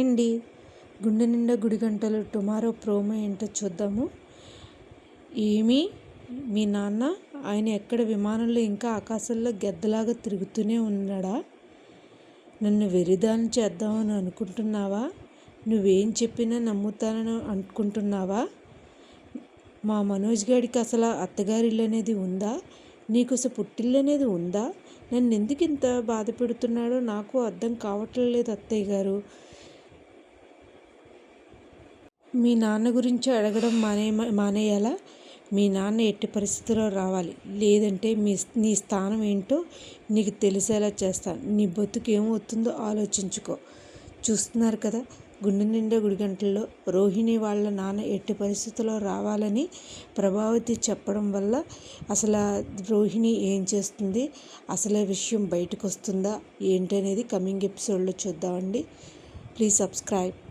అండి గుండె నిండా గుడి గంటలు టుమారో ప్రోమో ఏంటో చూద్దాము. ఏమి? మీ నాన్న ఆయన ఎక్కడ విమానంలో ఇంకా ఆకాశంలో గెద్దలాగా తిరుగుతూనే ఉన్నాడా? నన్ను వెరిదాన్ని చేద్దామని అనుకుంటున్నావా? నువ్వేం చెప్పినా నమ్ముతానని అనుకుంటున్నావా? మా మనోజ్ గారికి అసలు అత్తగారిల్లు అనేది ఉందా? నీకు అసలు పుట్టిల్లు అనేది ఉందా? నన్ను ఎందుకు ఇంత బాధ పెడుతున్నాడో నాకు అర్థం కావట్లేదు అత్తయ్య గారు. మీ నాన్న గురించి అడగడం మానే మానేయాలా? మీ నాన్న ఎట్టి పరిస్థితిలో రావాలి? లేదంటే మీ నీ స్థానం ఏంటో నీకు తెలిసేలా చేస్తాను నీ బతుకు ఏమవుతుందో ఆలోచించుకో. చూస్తున్నారు కదా గుండె నిండా గుడి గంటల్లో రోహిణి వాళ్ళ నాన్న ఎట్టి పరిస్థితుల్లో రావాలని ప్రభావతి చెప్పడం వల్ల అసలు రోహిణి ఏం చేస్తుంది? అసలే విషయం బయటకు వస్తుందా ఏంటనేది కమింగ్ ఎపిసోడ్లో చూద్దామండి. Please subscribe.